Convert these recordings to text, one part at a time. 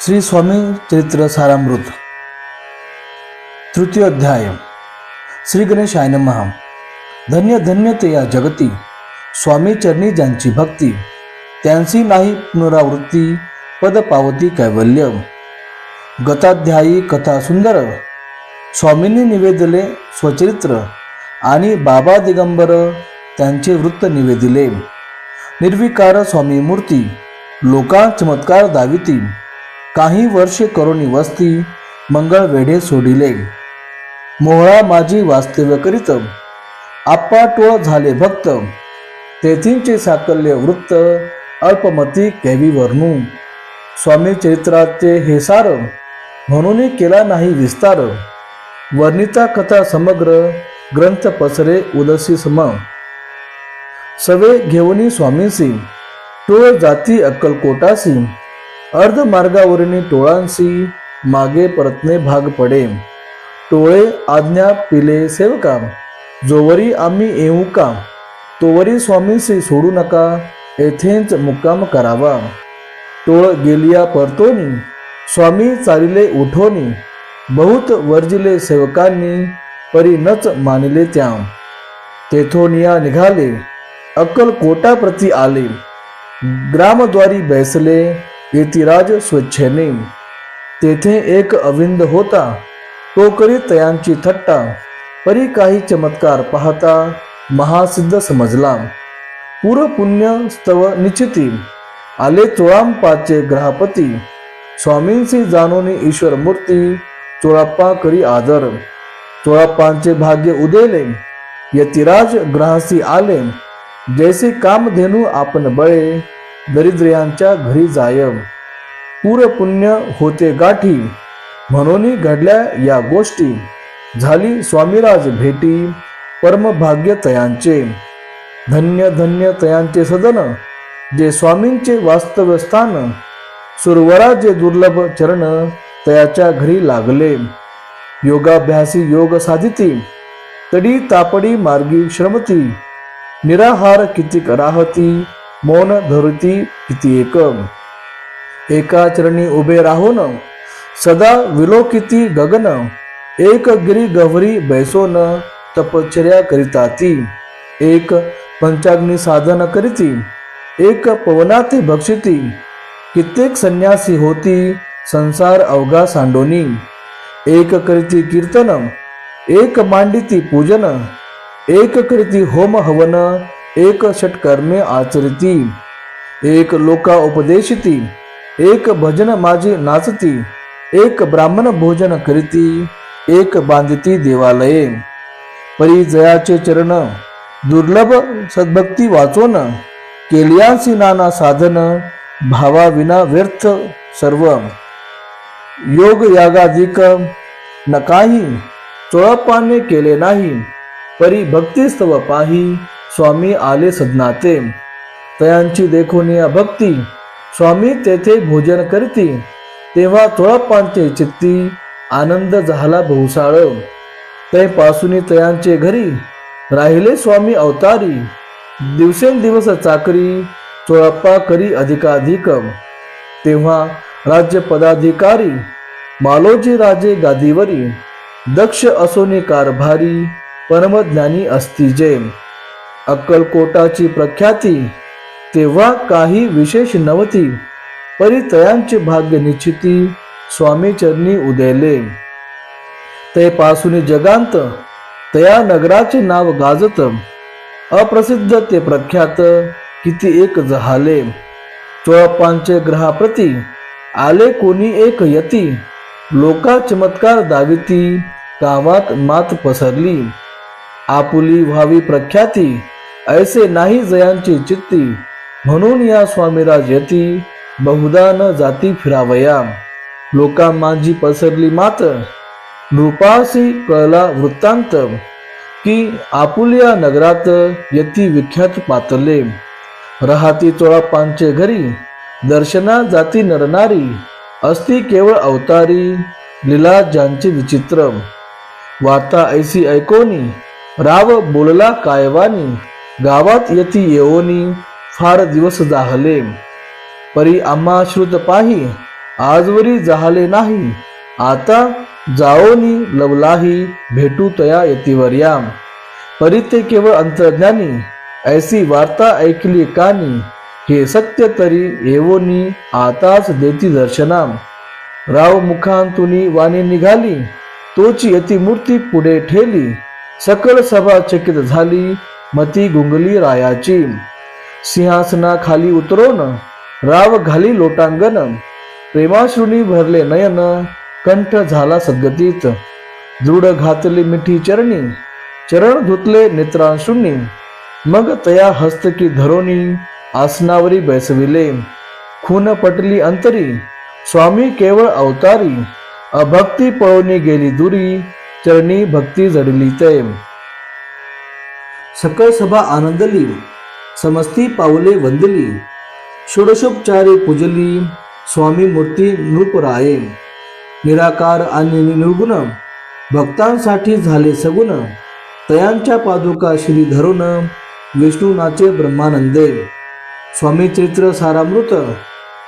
श्री स्वामी चरित्र सारामृत तृतीय अध्याय श्री गणेशाय नमः। धन्य धन्य ते या जगती स्वामी चरणी ज्यांची भक्ती त्यांची नाही पुनरावृत्ती पद पावती कैवल्य। गताध्यायी कथा सुंदर स्वामींनी निवेदले स्वचरित्र आणि बाबा दिगंबर त्यांचे वृत्त निवेदिले। निर्विकार स्वामी मूर्ती लोका चमत्कार दाविती। काही वर्षे करोनी वस्ती मंगळ वेढे सोडिले. मोहळा माझी वास्तव्य करीत. आप्पा टोळ झाले भक्त. तेथींचे साकल्य वृत्त अल्पमती कैवी वर्णू. स्वामी चरित्राचे हे सार म्हणून केला नाही विस्तार. वर्णिता कथा समग्र ग्रंथ पसरे उदसी सम. सवे घेऊनी स्वामीसी. टोळ जाती अक्कलकोटासी. अर्ध मार्गावरील टोळांसी मागे परतने भाग पडे. टोळे आज्ञा पिले सेवका जोवरी आम्ही येऊ का? तोवरी स्वामींशी सोडू नका येथेच मुक्काम करावा. टोळ गेलिया परतोनी स्वामी चालिले उठोनी बहुत वर्जिले सेवकांनी परी नच मानिले त्या. तेथोनिया निघाले अक्कलकोटाप्रती आले. ग्रामद्वारी बैसले येतिराज स्वच्छेने तेथे एक अविंद होता तो करीत तयांची थट्टा परी काही चमत्कार पाहता महासिद्ध समजला. पूर्व पुण्य स्तव निश्चिती आले चोळांपाचे ग्रहपती. स्वामींशी जाणून ईश्वर मूर्ती चोळाप्पा करी आदर. चोळाप्पांचे भाग्य उदेले यतिराज ग्रहासी आले. जैसे कामधेनू आपण बळे दरिद्रियांच्या घरी जायम. पूर पुण्य होते गाठी. म्हणून घडल्या या गोष्टी. झाली स्वामीराज भेटी. परमभाग्य तयांचे. धन्य धन्य तयांचे सदन. जे स्वामींचे वास्तव्य स्थान. सुरवरा जे दुर्लभ चरण. तयाच्या घरी लागले. योगाभ्यासी योग साधिती. तडी तापडी मार्गी श्रमती. निराहार किती राहती मौन धरती किती एक एका चरणी उभे राहून सदा विलोकिती गगन. एक गिरी गवरी बैसोन तपश्चर्या करिता ती एक पंचाग्नी साधन करीती. एक पवनाती भक्षिती. कित्येक संन्यासी होती संसार अवघा सांडोनी. एक करीती कीर्तन एक मांडिती पूजन. एक करीती होम हवन एक षटकर्मे आचरिती एक लोका उपदेशिती एक भजन माझी नाचती एक ब्राह्मण भोजन करीती एक बांधिती देवालये. परी जयाचे चरण दुर्लभ सद्भक्ती वाचोन केलियांसी नाना साधन भावा विना व्यर्थ सर्व. योग यागाधिक न काही चोळप्पाने केले नाही परी भक्तिस्तव पाही स्वामी आले सदनाते तयांची देखून या भक्ती स्वामी तेथे भोजन करती. तेव्हा चोळप्पांचे चित्ती आनंद झाला भोसाळ ते पासून तयांचे घरी. राहिले स्वामी अवतारी. दिवसेंदिवस चाकरी चोळप्पा करी अधिकाधिक. तेव्हा राज्य पदाधिकारी मालोजी राजे गादीवरी दक्ष असोनी कारभारी परमज्ञानी असती जे अक्कलकोटाची प्रख्याती तेव्हा काही विशेष नव्हती. परितयांचे भाग्य निश्चिती स्वामी चरणी उदेले ते पासून जगांत तया नगराचे नाव गाजत अप्रसिद्ध ते प्रख्यात किती एक जहाले. चोळप्पांचे ग्रहाप्रती आले कोणी एक यती लोका चमत्कार दाविती गावात मात पसरली. आपुली व्हावी प्रख्याती ऐसे नाही जयांची चित्ती म्हणून या स्वामीराज यती बहुदा न जाती फिरावया लोका माझी पसरली मात नृपासी कळला वृत्तांत की आपुलिया नगरात यती विख्यात पातले. राहती चोळापांचे घरी दर्शना जाती नरनारी असती केवळ अवतारी लिला ज्यांचे विचित्र. वार्ता ऐसी ऐकोनी राव बोलला कायवानी गावात येती येवोनी फार दिवस जाहले. परी आम्हा श्रुत पाही आजवरी जाहले नाही. आता जाओनी लवलाही भेटू तया परी ते केवळ अंतर्ज्ञानी ऐसी वार्ता ऐकली कानी. हे सत्य तरी येवोनी आताच देती दर्शनाम राव मुखांतुनी वाणी निघाली तोची यती मूर्ती पुढे ठेली. सकल सभा चकित झाली मती गुंगली रायाची. सिंहासनाखाली खाली राव घाली लोटांगण. प्रेमाश्रुनी भरले नयन कंठ झाला सद्गतीत. दृढ घातली मिठी चरणी चरण धुतले नेत्रांशुनी मग तया हस्तकी धरोनी आसनावरी बैसविले. खून पटली अंतरी स्वामी केवळ अवतारी. अभक्ती पळवणी गेली दुरी चरणी भक्ती जडली ते. सकळ सभा आनंदली समस्ती पावले वंदली षोडशोपचारे पूजली स्वामी मूर्ती नृपराये निराकार आणि निर्गुण भक्तांसाठी झाले सगुण तयांच्या पादुका श्री धरुण विष्णुनाचे ब्रह्मानंदे स्वामी चरित्र सारामृत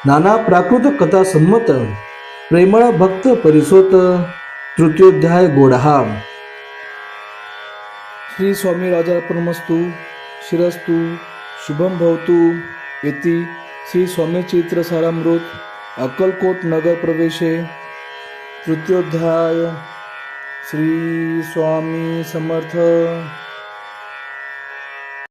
नाना प्राकृत कथा संमत प्रेमळ भक्त परिसोत तृतीयोध्याय गोडहा. श्री स्वामी राजार्पणमस्तु शिरस्तु शुभम भवतु इति श्री स्वामी चित्रसारामृत अक्कलकोट नगर प्रवेशे तृतीयोध्याय श्री स्वामी समर्थ।